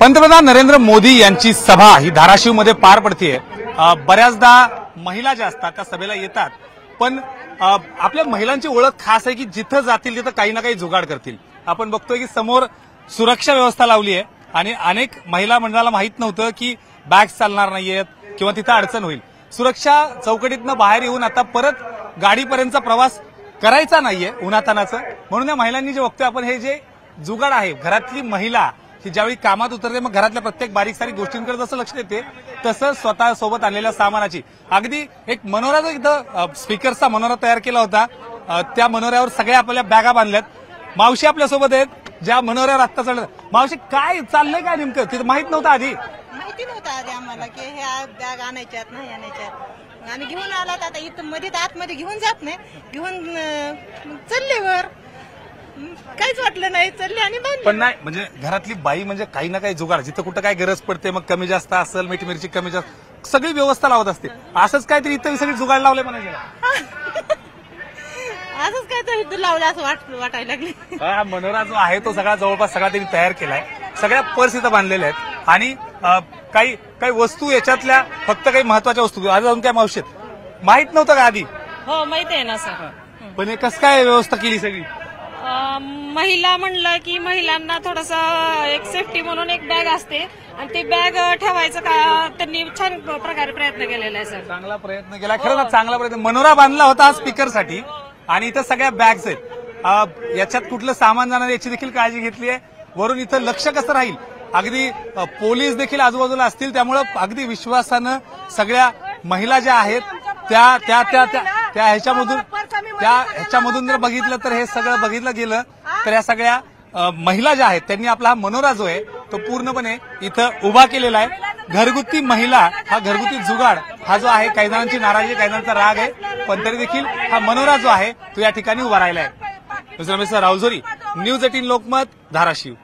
पंतप्रधान नरेंद्र मोदी यांची सभा ही धाराशिवमध्ये पार पडते बऱ्याचदा महिला ज्या असतात त्या सभेला येतात. पण आपल्या महिलांची ओळख खास आहे की जिथं जातील तिथं काही ना काही जुगाड करतील. आपण बघतोय की समोर सुरक्षा व्यवस्था लावली आहे आणि अनेक महिला मंडळाला माहीत नव्हतं की बॅग्स चालणार नाहीयेत किंवा तिथं अडचण होईल. सुरक्षा चौकटीतनं बाहेर येऊन आता परत गाडीपर्यंतचा प्रवास करायचा नाहीये उन्हातानाचं. म्हणून या महिलांनी जे बघतोय आपण हे जे जुगाड आहे घरातली महिला की ज्यावेळी कामात उतरते मग घरातल्या प्रत्येक बारीक सारीक गोष्टींकडे जसं लक्ष देते तसं स्वतः सोबत आणलेल्या सामानाची. अगदी एक मनोरा जो इथं स्पीकरचा मनोरा तयार केला होता. त्या मनोऱ्यावर सगळ्या आपल्या बॅगा बांधल्यात. मावशी आपल्यासोबत आहेत ज्या मनोऱ्यावर आत्ता चढत मावशी काय चाललंय काय नेमकं? तिथं माहीत नव्हतं आधी. माहिती नव्हतं आधी आम्हाला की ह्या बॅग आणायच्यात नाही आणायच्यात. मग आम्ही घेऊन आलात आता इथं मध्ये आतमध्ये घेऊन जात नाही. घेऊन चालले वर. काहीच वाटलं नाही चालले आणि बांधले पण नाही म्हणजे घरातली बाई म्हणजे काही ना काही जुगाड. जिथं कुठं काय गरज पडते मग कमी जास्त असेल मीठ मिरची कमी जास्त सगळी व्यवस्था लावत असते. असंच काहीतरी इथं सगळी जुगाड लावले म्हणायचे. असंच काय तर इथं लावलं असं वाट वाटायला लागले हा मनोरा जो आहे तो सगळा जवळपास सगळा त्यांनी तयार केलाय. सगळ्या पर्स इथं बांधलेल्या आहेत. आणि अ, काही काही वस्तू याच्यातल्या फक्त काही महत्त्वाच्या वस्तू. आज अजून काय मावशी आहेत माहीत नव्हतं का आधी? हो माहीत आहे ना सर. पण हे कसं काय व्यवस्था केली सगळी? महिला म्हणलं की महिलांना थोडस एक सेफ्टी म्हणून एक बॅग असते. आणि ती बॅग ठेवायचं का त्यांनी छान प्रकारे प्रयत्न केलेला आहे सर चांगला प्रयत्न केला. खरं ना चांगला प्रयत्न. मनोरा बांधला होता हा स्पीकरसाठी आणि इथं सगळ्या बॅग्स आहेत. याच्यात कुठलं सामान जाणार याची देखील काळजी घेतली आहे. वरून इथं लक्ष कसं राहील? अगदी अ, पोलीस देखील आजूबाजूला असतील. त्यामुळं अगदी विश्वासानं सगळ्या महिला ज्या आहेत त्या त्या त्या त्या त्या ह्याच्यामधून त्या ह्याच्यामधून जर बघितलं तर हे सगळं बघितलं गेलं तर या सगळ्या महिला ज्या आहेत त्यांनी आपला हा मनोरा जो आहे तो पूर्णपणे इथं उभा केलेला आहे. घरगुती महिला हा घरगुती जुगाड हा जो आहे काही जणांची नाराजी काही जणांचा राग आहे. पण तरी देखील हा मनोरा जो आहे तो या ठिकाणी उभा राहिला आहे. राहुल जोरी न्यूज एटीन लोकमत धाराशिव.